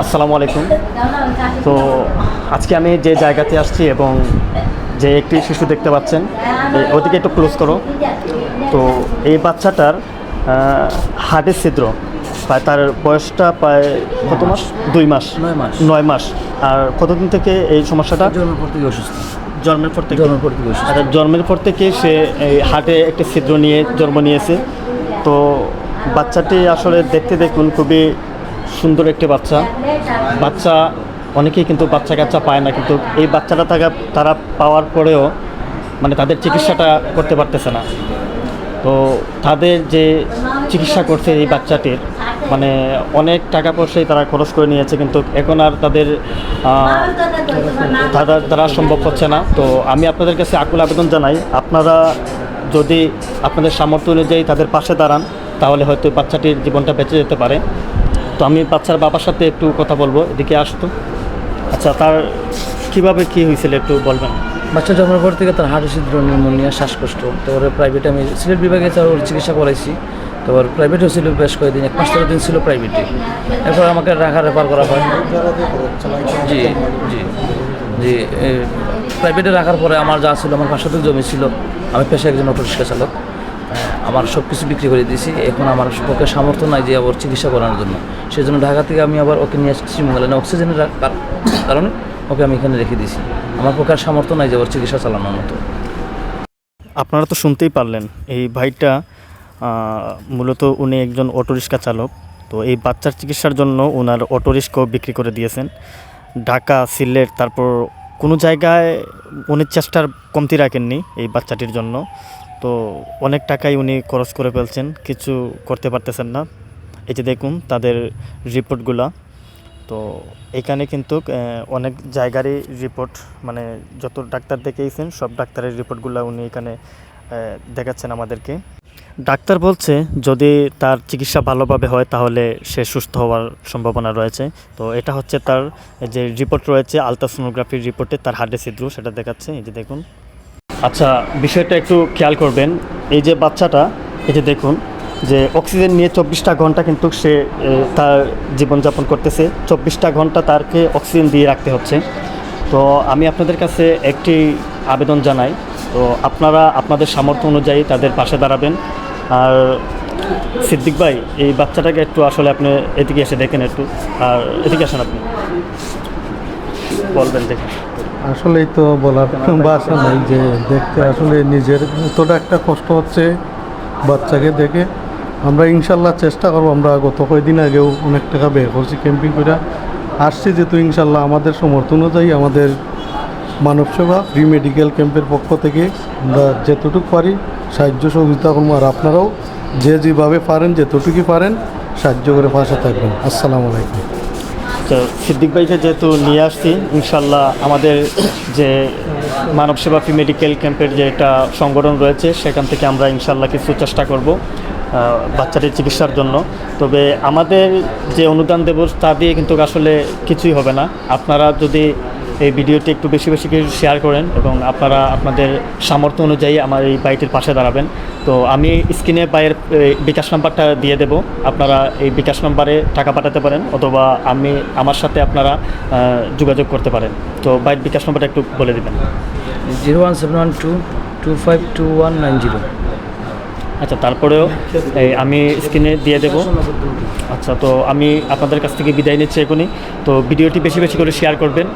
আসসালামু আলাইকুম। তো আজকে আমি যে জায়গাতে আসছি এবং যে একটি শিশু দেখতে পাচ্ছেন ওদিকে একটু ক্লোজ করো। তো এই বাচ্চাটার হার্টের ছিদ্র প্রায় তার বয়সটা প্রায় কত মাস? দুই মাস। নয় মাস। নয় মাস। আর কতদিন থেকে এই সমস্যাটা? জন্মের পর থেকে অসুস্থ। জন্মের পর থেকে? জন্মের পর থেকে অসুস্থ। আচ্ছা জন্মের পর থেকে সে এই হার্টে একটি ছিদ্র নিয়ে জন্ম নিয়েছে। তো বাচ্চাটি আসলে দেখতে দেখুন খুবই সুন্দর একটি বাচ্চা। বাচ্চা, অনেকেই কিন্তু বাচ্চা কাচ্চা পায় না, কিন্তু এই বাচ্চাটা থাকা, তারা পাওয়ার পরেও মানে তাদের চিকিৎসাটা করতে পারতেছে না। তো তাদের যে চিকিৎসা করছে এই বাচ্চাটির মানে অনেক টাকা পয়সাই তারা খরচ করে নিয়েছে, কিন্তু এখন আর তাদের তারা তারা সম্ভব হচ্ছে না। তো আমি আপনাদের কাছে আকুল আবেদন জানাই, আপনারা যদি আপনাদের সামর্থ্য অনুযায়ী তাদের পাশে দাঁড়ান, তাহলে হয়তো বাচ্চাটির জীবনটা বেঁচে যেতে পারে। তো আমি বাচ্চার বাবার সাথে একটু কথা বলব, এদিকে আসতো আচ্ছা তার কীভাবে কি হয়েছিল একটু বলবেন? বাচ্চা জন্মের পর থেকে তার হার্ট ছিদ্র, নিউমোনিয়া, শ্বাসকষ্ট। তারপরে প্রাইভেটে আমি সিলেট বিভাগে তার ওর চিকিৎসা করাইছি। তারপর প্রাইভেটেও ছিল বেশ কয়েকদিন, এক পাঁচ তেরো দিন ছিল প্রাইভেটে এরপর আমাকে রাখা রেফার করা হয়। জি জি জি প্রাইভেটে রাখার পরে আমার যা ছিল, আমার পাঁচশো জমি ছিল। আমি পেশা একজন অটো রিক্সা চালক। আমার সব কিছু বিক্রি করে দিয়েছি। এখন আমার পক্ষে সামর্থ্য নাই যে আবার চিকিৎসা করানোর জন্য। সেই জন্য ঢাকা থেকে আমি আবার ওকে নিয়ে আসছি শ্রীমঙ্গলে। অক্সিজেনের কারণে ওকে আমি এখানে রেখে দিয়েছি। আমার পক্ষে সামর্থ্য নাই যে আবার চিকিৎসা চালানোর মতো। আপনারা তো শুনতেই পারলেন, এই ভাইটা মূলত উনি একজন অটোরিক্সা চালক। তো এই বাচ্চার চিকিৎসার জন্য ওনার অটোরিক্সাও বিক্রি করে দিয়েছেন। ঢাকা, সিলেট, তারপর কোনো জায়গায় উনি চেষ্টার কমতি রাখেননি এই বাচ্চাটির জন্য। তো অনেক টাকাই উনি খরচ করে ফেলছেন, কিছু করতে পারতেছেন না। এই যে দেখুন তাদের রিপোর্টগুলা। তো এখানে কিন্তু অনেক জায়গারই রিপোর্ট মানে যত ডাক্তার দেখিয়েছেন, সব ডাক্তারের রিপোর্টগুলো উনি এখানে দেখাচ্ছেন আমাদেরকে। ডাক্তার বলছে, যদি তার চিকিৎসা ভালোভাবে হয়, তাহলে সে সুস্থ হওয়ার সম্ভাবনা রয়েছে। তো এটা হচ্ছে তার, যে রিপোর্ট রয়েছে, আলট্রাসোনোগ্রাফির রিপোর্টে তার হার্টে ছিদ্র, সেটা দেখাচ্ছে। এই যে দেখুন। আচ্ছা বিষয়টা একটু খেয়াল করবেন। এই যে বাচ্চাটা, এই যে দেখুন, যে অক্সিজেন নিয়ে চব্বিশটা ঘণ্টা কিন্তু সে তার জীবনযাপন করতেছে। চব্বিশটা ঘণ্টা তারকে অক্সিজেন দিয়ে রাখতে হচ্ছে। তো আমি আপনাদের কাছে একটি আবেদন জানাই। তো আপনারা আপনাদের সামর্থ্য অনুযায়ী তাদের পাশে দাঁড়াবেন। আর সিদ্দিক ভাই, এই বাচ্চাটাকে একটু আসলে আপনি এদিকে এসে দেখেন একটু। আর এদিকে আসেন আপনি। বলবেন আসলেই তো বলার ভাষা নাই যে দেখতে আসলে নিজের এতটা একটা কষ্ট হচ্ছে বাচ্চাকে দেখে। আমরা ইনশাল্লাহ চেষ্টা করব, আমরা গত কয়েকদিন আগেও অনেক টাকা বের করছি ক্যাম্পিং করে আসছি যেহেতু ইনশাল্লাহ আমাদের সমর্থন অনুযায়ী আমাদের মানব সেবা ফ্রি মেডিকেল ক্যাম্পের পক্ষ থেকে আমরা যেতটুকু পারি সাহায্য সহযোগিতা করব। আর আপনারাও যে যেভাবে পারেন, যেতটুকুই পারেন, সাহায্য করে পাশে থাকবেন। আসসালামু আলাইকুম। তো সিদ্দিক ভাইকে যেহেতু নিয়ে আসছি, ইনশাল্লাহ আমাদের যে মানব সেবা ফি মেডিকেল ক্যাম্পের যে একটা সংগঠন রয়েছে, সেখান থেকে আমরা ইনশাল্লাহ কিছু চেষ্টা করব বাচ্চাদের চিকিৎসার জন্য। তবে আমাদের যে অনুদান দেব তা দিয়ে কিন্তু আসলে কিছুই হবে না। আপনারা যদি এই ভিডিওটি একটু বেশি বেশি করে শেয়ার করেন এবং আপনারা আপনাদের সামর্থ্য অনুযায়ী আমার এই বাইটির পাশে দাঁড়াবেন। তো আমি স্ক্রিনে বাইয়ের বিকাশ নাম্বারটা দিয়ে দেব। আপনারা এই বিকাশ নাম্বারে টাকা পাঠাতে পারেন অথবা আমি আমার সাথে আপনারা যোগাযোগ করতে পারেন। তো বাইর বিকাশ নাম্বারটা একটু বলে দেবেন। Zero one seven one two two five two one nine zero. আচ্ছা তারপরেও এই, আমি স্ক্রিনে দিয়ে দেব। আচ্ছা তো আমি আপনাদের কাছ থেকে বিদায় নিচ্ছি এখনই। তো ভিডিওটি বেশি বেশি করে শেয়ার করবেন।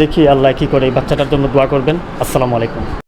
দেখি আল্লাহ কি করে এই বাচ্চাটার জন্য দোয়া করবেন। আসসালামু আলাইকুম।